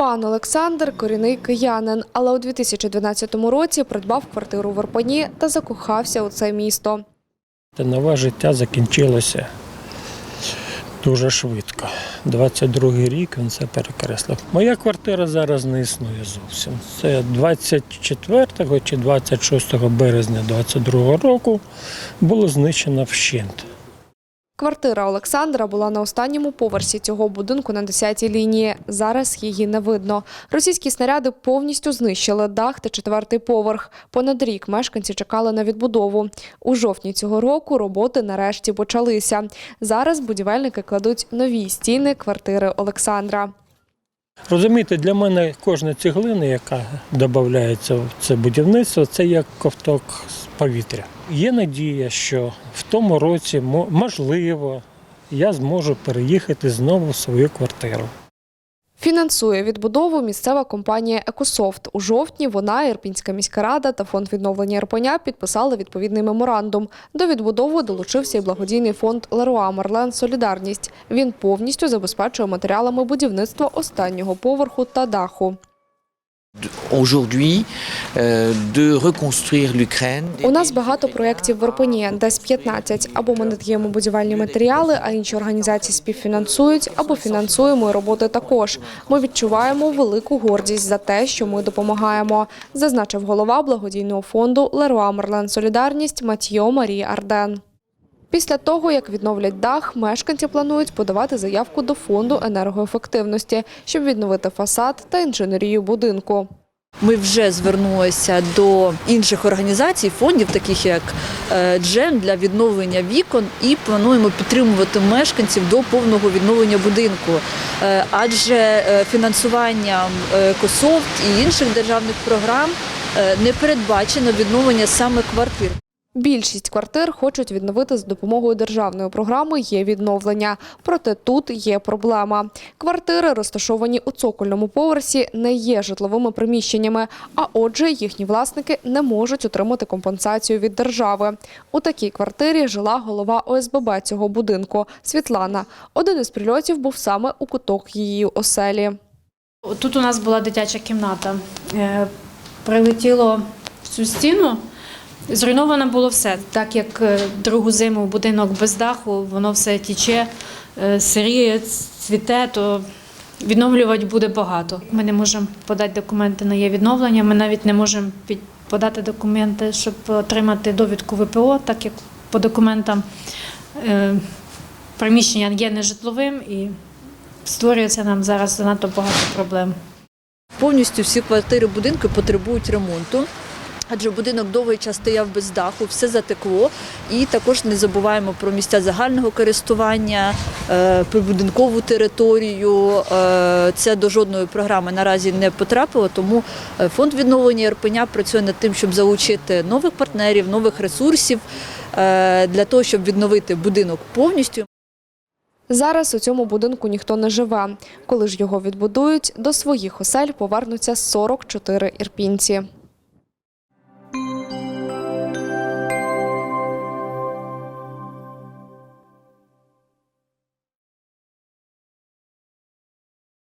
Пан Олександр корінний киянин, але у 2012 році придбав квартиру в Ірпені та закохався у це місто. Нове життя закінчилося дуже швидко. 22-й рік він це перекреслив. Моя квартира зараз не існує зовсім. Це 24 чи 26 березня 22 року було знищено вщент. Квартира Олександра була на останньому поверсі цього будинку на 10-й лінії. Зараз її не видно. Російські снаряди повністю знищили дах та четвертий поверх. Понад рік мешканці чекали на відбудову. У жовтні цього року роботи нарешті почалися. Зараз будівельники кладуть нові стіни квартири Олександра. Розумієте, для мене кожна цеглина, яка додається в це будівництво, це як ковток з повітря. Є надія, що в тому році, мо- можливо, я зможу переїхати знову в свою квартиру. Фінансує відбудову місцева компанія Екософт. У жовтні вона, Ірпінська міська рада та фонд відновлення Ірпеня підписали відповідний меморандум. До відбудови долучився і благодійний фонд Леруа Марлен Солідарність. Він повністю забезпечує матеріалами будівництва останнього поверху та даху. У нас багато проєктів в Ірпені, десь 15. Або ми надаємо будівельні матеріали, а інші організації співфінансують, або фінансуємо роботи також. Ми відчуваємо велику гордість за те, що ми допомагаємо, зазначив голова благодійного фонду Леруа Мерлен Солідарність Матьйо Марія Арден. Після того, як відновлять дах, мешканці планують подавати заявку до фонду енергоефективності, щоб відновити фасад та інженерію будинку. Ми вже звернулися до інших організацій, фондів, таких як е, Джем для відновлення вікон, і плануємо підтримувати мешканців до повного відновлення будинку. Е, Адже е, фінансуванням Кософт і інших державних програм не передбачено відновлення саме квартир. Більшість квартир хочуть відновити з допомогою державної програми «Є відновлення». Проте тут є проблема. Квартири, розташовані у цокольному поверсі, не є житловими приміщеннями, а отже, їхні власники не можуть отримати компенсацію від держави. У такій квартирі жила голова ОСББ цього будинку Світлана. Один із прильотів був саме у куток її оселі. Тут у нас була дитяча кімната. Е, Прилетіло в цю стіну. Зруйновано було все. Так як е, другу зиму будинок без даху, воно все тіче, е, сиріє, цвіте, то відновлювати буде багато. Ми не можемо подати документи на є відновлення. Ми навіть не можемо подати документи, щоб отримати довідку ВПО, так як по документам е, приміщення є нежитловим і створюється нам зараз занадто багато проблем. Повністю всі квартири будинку потребують ремонту. Адже будинок довгий час стояв без даху, все затекло. І також не забуваємо про місця загального користування, е, прибудинкову територію. Це до жодної програми наразі не потрапило, тому е, фонд відновлення Ірпеня працює над тим, щоб залучити нових партнерів, нових ресурсів е, для того, щоб відновити будинок повністю. Зараз у цьому будинку ніхто не живе. Коли ж його відбудують, до своїх осель повернуться 44 ірпінці.